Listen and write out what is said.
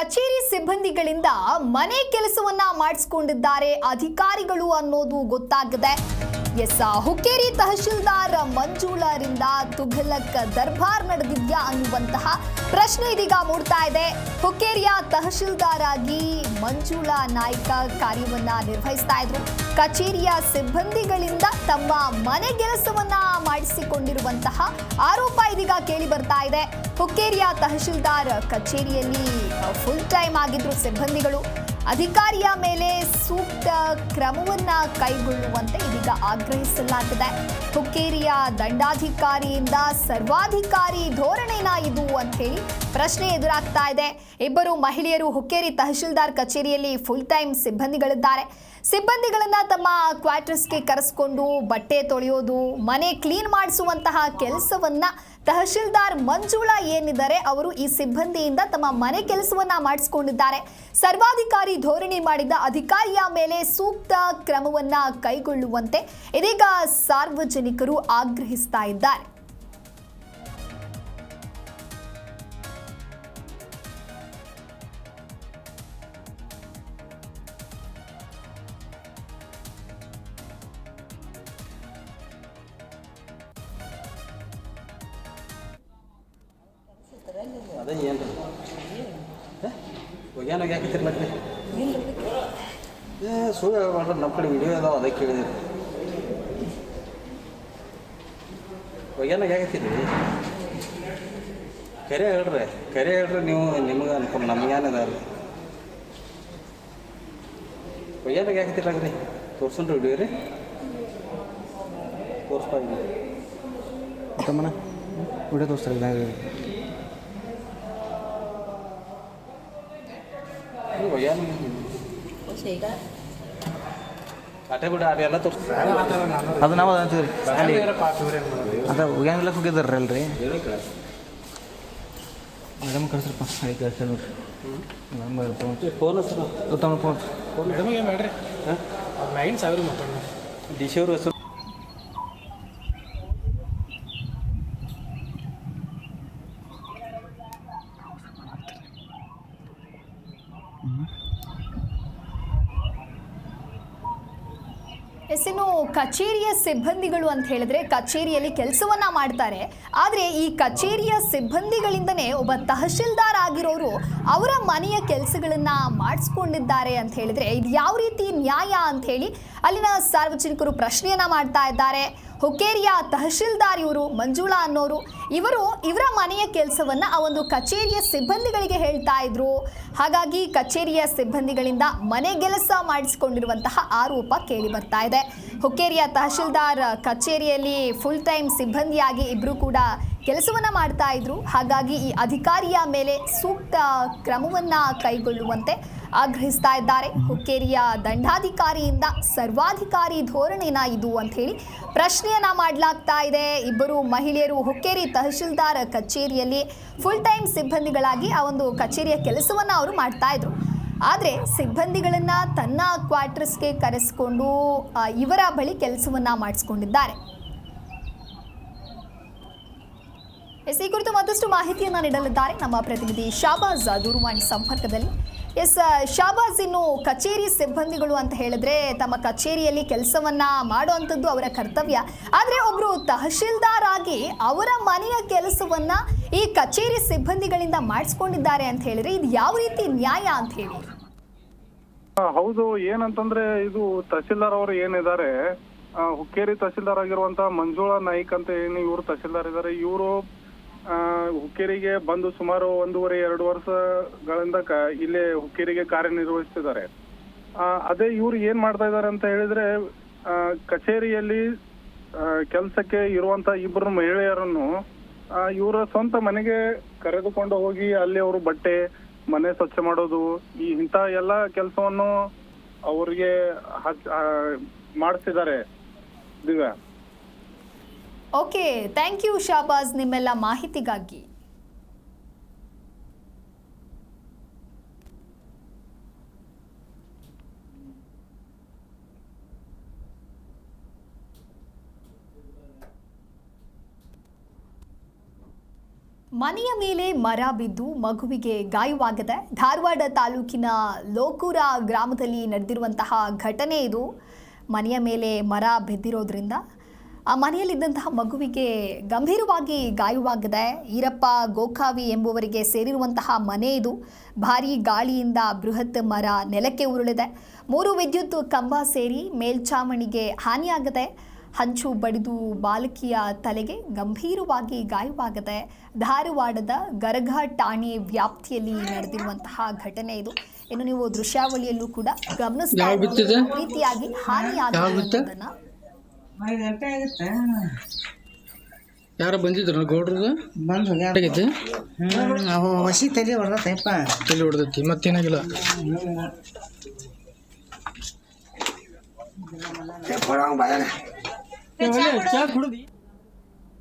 ಕಚೇರಿ ಸಿಬ್ಬಂದಿಗಳಿಂದ ಮನೆ ಕೆಲಸವನ್ನ ಮಾಡಿಸ್ಕೊಂಡಿದ್ದಾರೆ ಅಧಿಕಾರಿಗಳು ಅನ್ನೋದು ಗೊತ್ತಾಗಿದೆ. ಎಸ್ ಹುಕ್ಕೇರಿ ತಹಶೀಲ್ದಾರ್ ಮಂಜುಳರಿಂದ ತುಘಲಕ್ ದರ್ಬಾರ್ ನಡೆದಿದ್ಯಾ ಅನ್ನುವಂತಹ ಪ್ರಶ್ನೆ ಇದೀಗ ಮೂಡ್ತಾ ಇದೆ. ಹುಕ್ಕೇರಿಯ ತಹಶೀಲ್ದಾರ್ ಆಗಿ ಮಂಜುಳಾ ನಾಯ್ಕ ಕಾರ್ಯವನ್ನ ನಿರ್ವಹಿಸ್ತಾ ಇದ್ರು. ಕಚೇರಿಯ ಸಿಬ್ಬಂದಿಗಳಿಂದ ತಮ್ಮ ಮನೆ ಕೆಲಸವನ್ನ ಮಾಡಿಸಿಕೊಂಡಿರುವಂತಹ ಆರೋಪ ಇದೀಗ ಕೇಳಿ ಬರ್ತಾ ಇದೆ. ಹುಕ್ಕೇರಿಯ ತಹಶೀಲ್ದಾರ್ ಕಚೇರಿಯಲ್ಲಿ ಫುಲ್ ಟೈಮ್ ಆಗಿದ್ರು ಸಿಬ್ಬಂದಿಗಳು. ಅಧಿಕಾರಿಯ ಮೇಲೆ ಸೂಕ್ತ ಕ್ರಮವನ್ನ ಕೈಗೊಳ್ಳುವಂತೆ ಇದೀಗ ಆಗ್ರಹಿಸಲಾಗಿದೆ. ಹುಕ್ಕೇರಿಯ ದಂಡಾಧಿಕಾರಿಯಿಂದ ಸರ್ವಾಧಿಕಾರಿ ಧೋರಣೆನ ಇದು ಅಂತ ಹೇಳಿ ಪ್ರಶ್ನೆ ಎದುರಾಗ್ತಾ ಇದೆ. ಇಬ್ಬರು ಮಹಿಳೆಯರು ಹುಕ್ಕೇರಿ ತಹಶೀಲ್ದಾರ್ ಕಚೇರಿಯಲ್ಲಿ ಫುಲ್ ಟೈಮ್ ಸಿಬ್ಬಂದಿಗಳಿದ್ದಾರೆ. ಸಿಬ್ಬಂದಿಗಳನ್ನ ತಮ್ಮ ಕ್ವಾರ್ಟರ್ಸ್ಗೆ ಕರೆಸ್ಕೊಂಡು ಬಟ್ಟೆ ತೊಳೆಯೋದು, ಮನೆ ಕ್ಲೀನ್ ಮಾಡಿಸುವಂತಹ ಕೆಲಸವನ್ನ ತಹಶೀಲ್ದಾರ್ ಮಂಜುಳಾ ಏನಿದ್ದಾರೆ, ಅವರು ಈ ಸಿಬ್ಬಂದಿಯಿಂದ ತಮ್ಮ ಮನೆ ಕೆಲಸವನ್ನ ಮಾಡಿಸಿಕೊಂಡಿದ್ದಾರೆ. ಸರ್ವಾಧಿಕಾರಿ ಧೋರಣೆ ಮಾಡಿದ ಅಧಿಕಾರಿಯ ಮೇಲೆ ಸೂಕ್ತ ಕ್ರಮವನ್ನ ಕೈಗೊಳ್ಳುವಂತೆ ಇದೀಗ ಸಾರ್ವಜನಿಕರು ಆಗ್ರಹಿಸ್ತಾ ಇದ್ದಾರೆ. ಏನು? ಏ ಸುಳ್ಳು ನಮ್ಮ ಕಡೆ ವಿಡಿಯೋ ಅದಾವ ಅದಕ್ಕೆ ಕೇಳಿದಿರಿ ಒಗ್ಯಾನ ಯಾಕತ್ತೀರಿ ಕರೆ ಹೇಳ್ರಿ ಕರೆ ಹೇಳ್ರಿ ನೀವು, ನಿಮ್ಗೆ ಅನ್ಕೊಂಡು ನಮ್ಗೇನದ ರೀ ಒಗ್ಯಾನ ಯಾಕತ್ತಿರ್ಲಾಗ್ರಿ ತೋರ್ಸನ್ರಿ ವಿಡಿಯೋ ರೀ. ತೋರಿಸ್ತಾ ಇದ್ದೀನಿ ತಮ್ಮನ ವಿಡಿಯೋ ತೋರಿಸ್ತಾರೆ ಆಟೆ ಬಿಡ ಆಟ ಎಲ್ಲ ತೋರಿಸ್ ಅದು ನಾವು ಅಂತೀವಿ ಅಲ್ಲಿ ಅದ ಹೋಗ್ಯಾಂಗಿಲ್ಲ ಹೋಗಿದ್ದಾರ್ರಿ ಅಲ್ರಿ ಮೇಡಮ್ ಕಳ್ಸ್ರಪ್ಪ ಆಯ್ತು ಕಳ್ಸ ನೋಡ್ರಿ ಮೇಡಮ್ ಫೋನ್ ಹೆಸರು ತೊಗೊಂಡು ಫೋನ್ ನಮಗೆ ಮಾಡ್ರಿ ಹಾಂ ಸಾವಿರ ಮಾತಾಡೋಣ ಡಿ ಸಿ ಅವ್ರ ಹೆಸರು ಎಸ್ ಇನ್ನು ಕಚೇರಿಯ ಸಿಬ್ಬಂದಿಗಳು ಅಂತ ಹೇಳಿದ್ರೆ ಕಚೇರಿಯಲ್ಲಿ ಕೆಲಸವನ್ನ ಮಾಡ್ತಾರೆ. ಆದರೆ ಈ ಕಚೇರಿಯ ಸಿಬ್ಬಂದಿಗಳಿಂದನೇ ಒಬ್ಬ ತಹಶೀಲ್ದಾರ್ ಆಗಿರೋರು ಅವರ ಮನೆಯ ಕೆಲಸಗಳನ್ನ ಮಾಡಿಸ್ಕೊಂಡಿದ್ದಾರೆ ಅಂತ ಹೇಳಿದ್ರೆ ಇದು ಯಾವ ರೀತಿ ನ್ಯಾಯ ಅಂತ ಹೇಳಿ ಅಲ್ಲಿನ ಸಾರ್ವಜನಿಕರು ಪ್ರಶ್ನೆಯನ್ನ ಮಾಡ್ತಾ ಇದ್ದಾರೆ. ಹುಕ್ಕೇರಿಯ ತಹಶೀಲ್ದಾರ್ ಇವರು ಮಂಜುಳಾ ಅನ್ನೋರು, ಇವರು ಇವರ ಮನೆಯ ಕೆಲಸವನ್ನ ಆ ಒಂದು ಕಚೇರಿಯ ಸಿಬ್ಬಂದಿಗಳಿಗೆ ಹೇಳ್ತಾ ಇದ್ರು. ಹಾಗಾಗಿ ಕಚೇರಿಯ ಸಿಬ್ಬಂದಿಗಳಿಂದ ಮನೆ ಕೆಲಸ ಮಾಡಿಸಿಕೊಂಡಿರುವಂತಹ ಆರೋಪ ಕೇಳಿ ಬರ್ತಾ ಇದೆ. ಹುಕ್ಕೇರಿಯ ತಹಶೀಲ್ದಾರ್ ಕಚೇರಿಯಲ್ಲಿ ಫುಲ್ ಟೈಮ್ ಸಿಬ್ಬಂದಿಯಾಗಿ ಇಬ್ಬರು ಕೂಡ ಕೆಲಸವನ್ನ ಮಾಡ್ತಾ ಇದ್ರು. ಹಾಗಾಗಿ ಈ ಅಧಿಕಾರಿಯ ಮೇಲೆ ಸೂಕ್ತ ಕ್ರಮವನ್ನ ಕೈಗೊಳ್ಳುವಂತೆ ಆಗ್ರಹಿಸ್ತಾ ಇದ್ದಾರೆ. ಹುಕ್ಕೇರಿಯ ದಂಡಾಧಿಕಾರಿಯಿಂದ ಸರ್ವಾಧಿಕಾರಿ ಧೋರಣೆನ ಇದು ಅಂತ ಹೇಳಿ ಪ್ರಶ್ನೆಯನ್ನ ಮಾಡಲಾಗ್ತಾ ಇದೆ. ಇಬ್ಬರು ಮಹಿಳೆಯರು ಹುಕ್ಕೇರಿ ತಹಶೀಲ್ದಾರ್ ಕಚೇರಿಯಲ್ಲಿ ಫುಲ್ ಟೈಮ್ ಸಿಬ್ಬಂದಿಗಳಾಗಿ ಆ ಒಂದು ಕಚೇರಿಯ ಕೆಲಸವನ್ನ ಅವರು ಮಾಡ್ತಾ ಇದ್ರು. ಆದರೆ ಸಿಬ್ಬಂದಿಗಳನ್ನು ತನ್ನ ಕ್ವಾರ್ಟರ್ಸ್ಗೆ ಕರೆಸಿಕೊಂಡು ಇವರ ಬಳಿ ಕೆಲಸವನ್ನ ಮಾಡಿಸ್ಕೊಂಡಿದ್ದಾರೆ. ಎಸ್, ಈ ಕುರಿತು ಮತ್ತಷ್ಟು ಮಾಹಿತಿಯನ್ನು ನೀಡಲಿದ್ದಾರೆ ನಮ್ಮ ಪ್ರತಿನಿಧಿ ಶಾಬಾಜ್ ದೂರವಾಣಿ ಸಂಪರ್ಕದಲ್ಲಿ. ಎಸ್ ಶಾಬಾಜ್ ಇನ್ನು ಕಚೇರಿ ಸಿಬ್ಬಂದಿಗಳು ಅಂತ ಹೇಳಿದ್ರೆ ತಮ್ಮ ಕಚೇರಿಯಲ್ಲಿ ಕೆಲಸವನ್ನ ಮಾಡುವಂಥದ್ದು ಅವರ ಕರ್ತವ್ಯ. ಆದರೆ ಒಬ್ರು ತಹಶೀಲ್ದಾರ್ ಆಗಿ ಅವರ ಮನೆಯ ಕೆಲಸವನ್ನ ಈ ಕಚೇರಿ ಸಿಬ್ಬಂದಿಗಳಿಂದ ಮಾಡಿಸ್ಕೊಂಡಿದ್ದಾರೆ ಅಂತ ಹೇಳಿದ್ರೆ ಇದು ಯಾವ ರೀತಿ ನ್ಯಾಯ ಅಂತ ಹೇಳಿ? ಹೌದು, ಏನಂತಂದ್ರೆ ಇದು ತಹಶೀಲ್ದಾರ್ ಅವರು ಏನಿದ್ದಾರೆ ಹುಕ್ಕೇರಿ ತಹಶೀಲ್ದಾರ್ ಆಗಿರುವಂತಹ ಮಂಜುಳಾ ನಾಯ್ಕ್ ಅಂತ ಏನು ಇವರು ತಹಶೀಲ್ದಾರ್ ಇದ್ದಾರೆ. ಇವರು ಹುಕ್ಕೇರಿಗೆ ಬಂದು ಸುಮಾರು ಒಂದೂವರೆ ಎರಡು ವರ್ಷಗಳಿಂದ ಕ- ಇಲ್ಲೇ ಹುಕ್ಕೇರಿಗೆ ಕಾರ್ಯನಿರ್ವಹಿಸ್ತಿದ್ದಾರೆ. ಆ, ಅದೇ ಇವ್ರು ಏನ್ ಮಾಡ್ತಾ ಇದ್ದಾರೆ ಅಂತ ಹೇಳಿದ್ರೆ ಕಚೇರಿಯಲ್ಲಿ ಕೆಲಸಕ್ಕೆ ಇರುವಂತ ಇಬ್ಬರು ಮಹಿಳೆಯರನ್ನು ಆ, ಇವರ ಸ್ವಂತ ಮನೆಗೆ ಕರೆದುಕೊಂಡು ಹೋಗಿ ಅಲ್ಲಿ ಅವರು ಬಟ್ಟೆ ಮನೆ ಸ್ವಚ್ಛ ಮಾಡೋದು ಈ ಇಂತ ಎಲ್ಲ ಕೆಲಸವನ್ನು ಅವರಿಗೆ ಮಾಡಿಸ್ತಿದ್ದಾರೆ Divya. Okay thank you Shahbaz ನಿಮ್ಮೆಲ್ಲ ಮಾಹಿತಿಗಾಗಿ. ಮನೆಯ ಮೇಲೆ ಮರ ಬಿದ್ದು ಮಗುವಿಗೆ ಗಾಯವಾಗಿದೆ ಧಾರವಾಡ ತಾಲೂಕಿನ ಲೋಕೂರ ಗ್ರಾಮದಲ್ಲಿ ನಡೆದಿರುವಂತಹ ಘಟನೆ ಇದು. ಮನೆಯ ಮೇಲೆ ಮರ ಬಿದ್ದಿರೋದ್ರಿಂದ ಆ ಮನೆಯಲ್ಲಿದ್ದಂತಹ ಮಗುವಿಗೆ ಗಂಭೀರವಾಗಿ ಗಾಯವಾಗಿದೆ. ಈರಪ್ಪ ಗೋಕಾವಿ ಎಂಬುವರಿಗೆ ಸೇರಿರುವಂತಹ ಮನೆ ಇದು. ಭಾರೀ ಗಾಳಿಯಿಂದ ಬೃಹತ್ ಮರ ನೆಲಕ್ಕೆ ಉರುಳಿದೆ. ಮೂರು ವಿದ್ಯುತ್ ಕಂಬ ಸೇರಿ ಮೇಲ್ಛಾವಣಿಗೆ ಹಾನಿಯಾಗಿದೆ. ಹಂಚು ಬಡಿದು ಬಾಲಕಿಯ ತಲೆಗೆ ಗಂಭೀರವಾಗಿ ಗಾಯವಾಗಿದೆ. ಧಾರವಾಡದ ಗರಘ ಠಾಣೆ ವ್ಯಾಪ್ತಿಯಲ್ಲಿ ನಡೆದಿರುವಂತಹ ಘಟನೆ ಇದು. ಇನ್ನು ನೀವು ದೃಶ್ಯಾವಳಿಯಲ್ಲೂ ಕೂಡ ಗಮನಿಸ್ತಾ ಇರ್ಬೋದು. ರೀತಿಯಾಗಿ ಹಾನಿಯಾಗಿರುವುದನ್ನ ಐದು ಗಂಟೆ ಆಗುತ್ತೆ. ಯಾರು ಬಂದಿದ್ರು? ಗೌಡ್ರದ? ಬಂದು ಹೋಗ್ಯಾರ ಅವು ಹಸಿ ತಲೆ ಹೊಡೆದತ್ತಪ್ಪ. ತಲೆ ಹೊಡೆದೈತಿ ಮತ್ತೇನಾಗಿಲ್ಲ? ಚಾ ಕುಡ್ದು